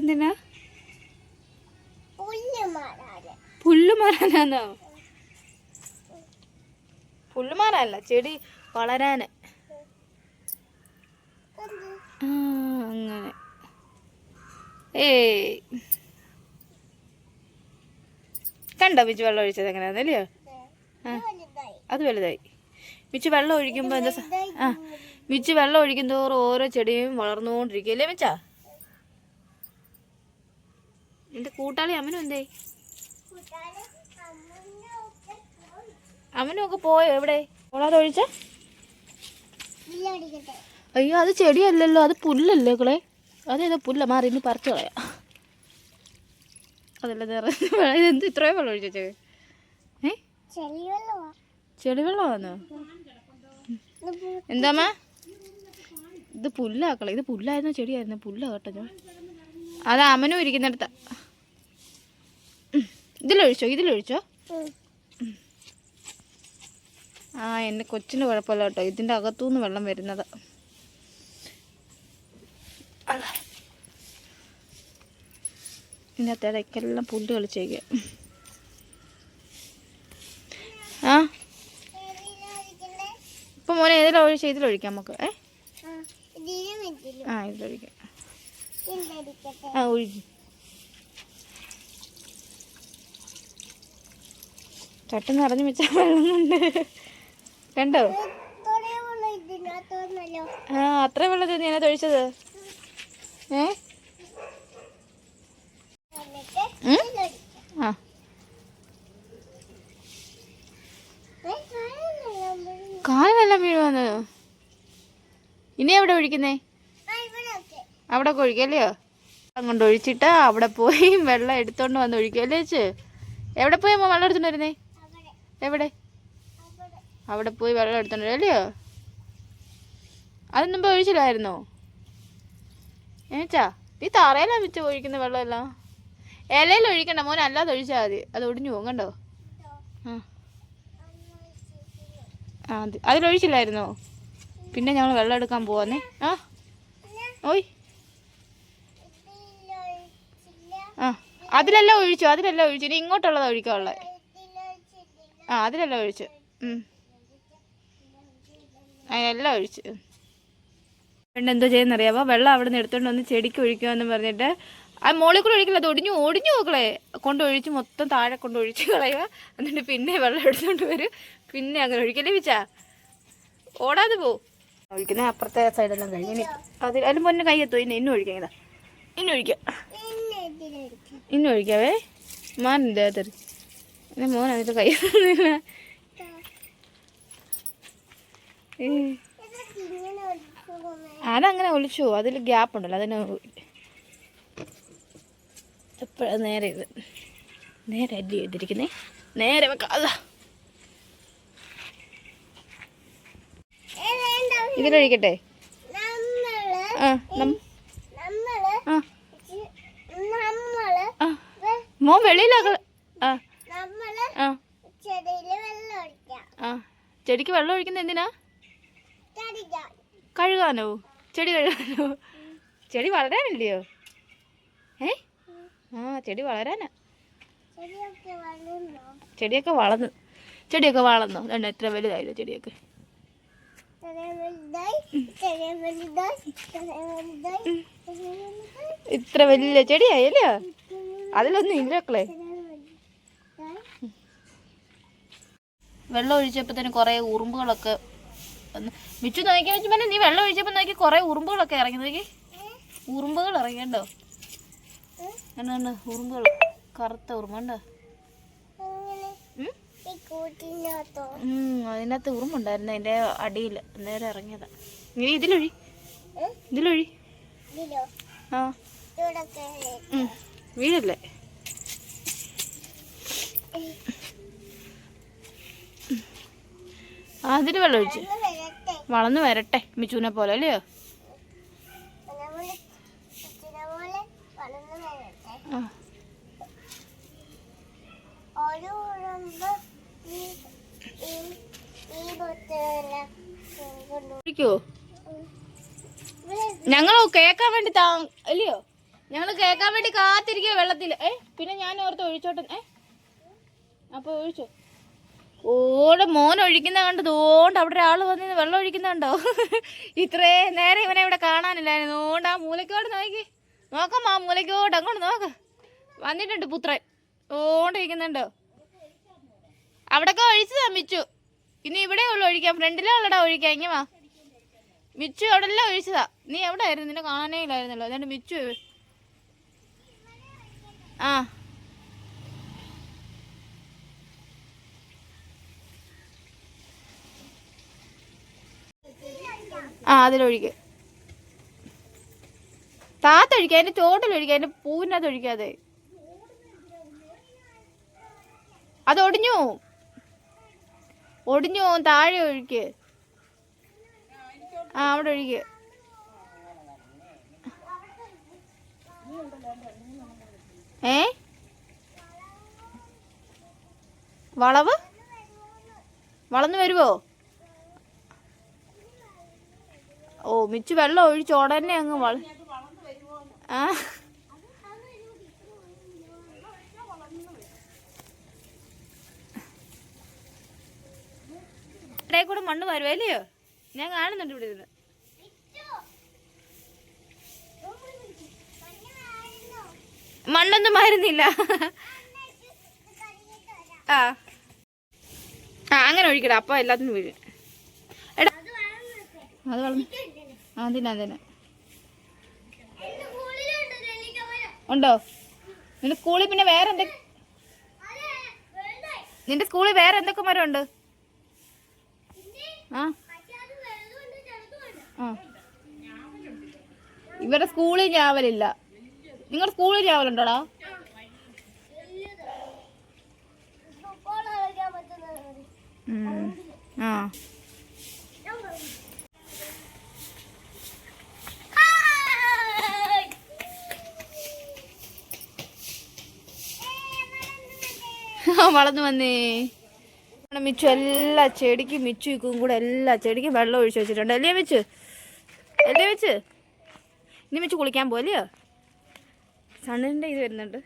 എന്തിനാ പുല്ല് മാറാന്. പുല്ല് മാറാനാന്നോ? പുല്ല് മാറാനല്ല ചെടി വളരാന്. അങ്ങനെ. ഏയ്. കണ്ടോ മിച്ച് വെള്ളം ഒഴിച്ചത് എങ്ങനെയാന്നല്ലയോ ആ അത് വലുതായി. മിച്ച് വെള്ളം ഒഴിക്കുമ്പോൾ എന്താ ആ മിച്ച് വെള്ളം ഒഴിക്കും തോറും ഓരോ ചെടിയും വളർന്നുകൊണ്ടിരിക്കും അല്ലേ മിച്ചാ നിന്റെ കൂട്ടാളി അമ്മനും എന്തേ? കൂട്ടാനും ഒക്കെ പോയി. അമ്മനും ഒക്കെ പോയോ എവിടെ? ഒഴിച്ച? അയ്യോ അത് ചെടിയല്ലല്ലോ അത് പുല്ലല്ലേ കളെ അതേതോ പുല്ല മാറി ഇനി പറിച്ചു കളയാ. അതല്ല ഇതെന്ത് ഇത്രയും വെള്ളം ഒഴിച്ചേ ഏ? ചെടി വെള്ളമാണോ എന്താമ്മ ഇത് പുല്ലാക്കളെ ഇത് പുല്ലായിരുന്ന ചെടിയായിരുന്നു? പുല്ല കേട്ടോ ഞാൻ. അത് അമനും ഇരിക്കുന്നിടത്ത്. ഇതിലൊഴിച്ചോ ഇതിലൊഴിച്ചോ? ആ എന്റെ കൊച്ചിന് കുഴപ്പമില്ല കേട്ടോ. ഇതിന്റെ അകത്തുനിന്ന് വെള്ളം വരുന്നത്. ഇതിന്റെ അത്തേടക്കെല്ലാം പുല്ല് കളിച്ചേക്ക ആ? ഇപ്പം മോനെ ഏതിലാ ഒഴിച്ച് ഇതിലൊഴിക്കാം നമുക്ക്. ഏ? ആ ഇതിലൊഴിക്കാം. ആ ഒഴിക്കും. ചട്ട നിറഞ്ഞു വെച്ച വെള്ളമുണ്ട്. കൊണ്ട്? ആ അത്ര വെള്ളത്തിൽ ഞാൻ തൊഴിച്ചത്. ഏ. ആ. കാലിനെല്ലാം വീഴുവന്ന്. ഇനി എവിടെ ഒഴിക്കുന്നേ. അവിടെ ഒഴിക്കല്ലയോ അങ്ങോട്ട് ഒഴിച്ചിട്ട് അവിടെ പോയി വെള്ളം എടുത്തോണ്ട് വന്ന് ഒഴിക്കല്ലേ ചേച്ചി? എവിടെ പോയി അമ്മ വെള്ളം എടുത്തോണ്ട് വരുന്നേ? എവിടെ? അവിടെ. പോയി വെള്ളം എടുത്തോണ്ട് വരും അല്ലയോ? അത് മുമ്പ് ഒഴിച്ചില്ലായിരുന്നോ? ഏച്ചാ ഈ തറയിലാണ് വെച്ച് ഒഴിക്കുന്ന വെള്ളമെല്ലാം. ഇലയിൽ ഒഴിക്കണ്ട മോനെ അല്ലാതെ ഒഴിച്ചാൽ മതി. അത് ഒടിഞ്ഞു പോകും കണ്ടോ? ആ. ആ അത് അതിലൊഴിച്ചില്ലായിരുന്നോ? പിന്നെ ഞങ്ങൾ വെള്ളം എടുക്കാൻ പോവാന്നേ. ആ. ഓയ് ഇതിലൊഴിച്ചില്ല, ആ അതിലെല്ലാം ഒഴിച്ചു അതിലെല്ലാം ഒഴിച്ചു. ഇനി ഇങ്ങോട്ടുള്ളത് ഒഴിക്കാനുള്ളത്. ആ അതിലെല്ലാം ഒഴിച്ചു. അതിനെല്ലാം എല്ലാം ഒഴിച്ചു. പെണ്ണ് എന്തോ ചെയ്യുന്നറിയാവോ? വെള്ളം അവിടെ നിന്ന് എടുത്തോണ്ട് വന്ന് ചെടിക്ക് ഒഴിക്കുമെന്ന് പറഞ്ഞിട്ട് ആ മോളിൽ കൂടെ ഒഴിക്കില്ല അത് ഒടിഞ്ഞു ഒടിഞ്ഞു നോക്കളെ കൊണ്ട് ഒഴിച്ച് മൊത്തം താഴെ കൊണ്ട് ഒഴിച്ച് കളയുക. എന്നിട്ട് പിന്നെ വെള്ളം എടുത്തുകൊണ്ട് വരും. പിന്നെ അങ്ങനെ ഒഴിക്കല്ലേ വിച്ചാ? ഓടാതെ പോ. ഒഴിക്കുന്ന അപ്പുറത്തെ സൈഡെല്ലാം കഴിഞ്ഞു അതിൽ അത് അതിലും പൊന്നെ കൈ എത്തും ഇനി ഇന്നും ഒഴിക്കാം ഇതാ. ഇന്നും ഒഴിക്കാം. ഇന്നും ഒഴിക്കാവേ മാറിന്റെ അകത്തൊരു എന്റെ മോൻ അതിന്റെ കൈ. അതങ്ങനെ ഒളിച്ചു അതിൽ ഗ്യാപ്പ് ഉണ്ടല്ലോ അതിന് എപ്പോഴാണ് നേരെ ഇത്? നേരെ അല്ലി ചെയ്തിരിക്കുന്നേ. നേരെ വെക്കാം അതാ. ഏ, വേണ്ട. ഇതിലൊഴിക്കട്ടെ ആ നം നമ്മൾ ആ ഇത് നമ്മൾ ആ വെ- മോൻ വെളിയിലാക്ക ആ. ആ. ചെടിക്ക് വെള്ളം ഒഴിക്കുന്നത് എന്തിനാ? കഴുകാനോ? ചെടി കഴുകാനോ? ചെടി വളരാനില്ലയോ? ഏ? ആ ചെടി വളരാനാ. ചെടിയൊക്കെ വളർന്നു. ചെടിയൊക്കെ വളർന്നു? രണ്ട് എത്ര വലുതായില്ലോ ചെടിയൊക്കെ? ഇത്ര വലിയ ചെടിയായല്ലേ? അതിലൊന്നും ചെറിയ വലുതായി വെള്ളം ഒഴിച്ചപ്പോൾ തന്നെ കുറേ ഉറുമ്പുകളൊക്കെ മിച്ചു നോക്കി വെച്ച് പിന്നെ നീ വെള്ളം ഒഴിച്ചപ്പോൾ നോക്കി കുറേ ഉറുമ്പുകളൊക്കെ ഇറങ്ങി. നോക്കി. ഉറുമ്പുകൾ ഇറങ്ങിയണ്ടോ? എന്നാണ് ഉറുമ്പുകൾ. കറുത്ത ഉറുമ്പുണ്ടോ അങ്ങനെ ഈ കൂട്ടിനകത്തോ ഉം, അതിനകത്ത് ഉറുമ്പുണ്ടായിരുന്നു. അതിന്റെ അടിയിൽ നേരെ ഇറങ്ങിയതാ. നീ ഇതിലൊഴി? ഇതിലൊഴി. ആ. വീഴല്ലേ? അതിന് വെള്ളം ഒഴിച്ച്. വളർന്ന് വരട്ടെ മിച്ചുവിനെ പോലെ അല്ലയോ? ഞങ്ങളോ കേക്കാൻ വേണ്ടി താ അല്ലയോ? ഞങ്ങൾ കേൾക്കാൻ വേണ്ടി കാത്തിരിക്കുക വെള്ളത്തിൽ ഏ പിന്നെ ഞാൻ ഓർത്ത് ഒഴിച്ചോട്ടെ. ഏ അപ്പോൾ ഒഴിച്ചു. ഓടെ മോൻ ഒഴിക്കുന്ന കണ്ട് തോണ്ട് അവിടെ ഒരാൾ വന്നി വെള്ളം ഒഴിക്കുന്ന കണ്ടോ ഇത്രേ നേരെ ഇവനെ ഇവിടെ കാണാനില്ലായിരുന്നു. ഓണ്ട് ആ മൂലക്കോട് നോക്കി. നോക്കാം ആ മൂലക്കോട് അങ്ങോട്ട് നോക്ക്. വന്നിട്ടുണ്ട് പുത്രൻ. ഓണ്ട് ഇരിക്കുന്നുണ്ടോ. അവിടൊക്കെ ഒഴിച്ചതാ മിച്ചു. ഇനി ഇവിടെ ഉള്ളു ഒഴിക്കാം ഫ്രണ്ടിലേ ഉള്ളടാ ഒഴിക്കാം ഇങ്ങനെ വാ. മിച്ചു അവിടെ എല്ലാം ഒഴിച്ചതാ. നീ എവിടെ ആയിരുന്നു നിന്നെ കാണാനേ ഇല്ലായിരുന്നല്ലോ. അതുകൊണ്ട് മിച്ചു ആ. ആ അതിലൊഴിക്ക്. താത്തൊഴിക്കുക അതിന്റെ ചോട്ടിലൊഴിക്കുക അതിന്റെ പൂവിനകത്ത് ഒഴിക്കാതെ അത്. ഒടിഞ്ഞു ഒടിഞ്ഞു. താഴെ ഒഴിക്ക്. ആ അവിടെ ഒഴിക്ക്. ഏ? വളവ്? വളർന്നു വരുവോ? ഓ മിച്ച് വെള്ളം ഒഴിച്ച് ഉടനെ അങ്ങ് വള ആ? കൂടെ മണ്ണ് വരുവല്ലയോ ഞാൻ കാണുന്നുണ്ട് ഇവിടെ ഇരുന്ന്. മണ്ണൊന്നും മാറുന്നില്ല. ആ. ആ അങ്ങനെ ഒഴിക്കട. അപ്പൊ എല്ലാത്തിനും വീഴും. അത് വളർന്നു. അതിനാ അതിനാ ഉണ്ടോ? നിന്റെ സ്കൂളിൽ പിന്നെ വേറെ എന്തൊക്കെ നിന്റെ സ്കൂളിൽ വേറെ എന്തൊക്കെ മരം ഉണ്ട് ആ. ആ. ഇവരുടെ സ്കൂളിൽ ഞാവലില്ല. നിങ്ങളുടെ സ്കൂളിൽ രാവിലുണ്ടോടാ. ആ. വളർന്നു വന്നേ. മിച്ചു എല്ലാ ചെടിക്കും മിച്ചു ഇക്കും കൂടെ എല്ലാ ചെടിക്കും വെള്ളം ഒഴിച്ചു വെച്ചിട്ടുണ്ട്. അല്ലേ മിച്ചു? അല്ലേ മിച്ചു? ഇനി മിച്ചു കുളിക്കാൻ പോലെയോ സണ്ണിന്റെ ഇത് വരുന്നുണ്ട്.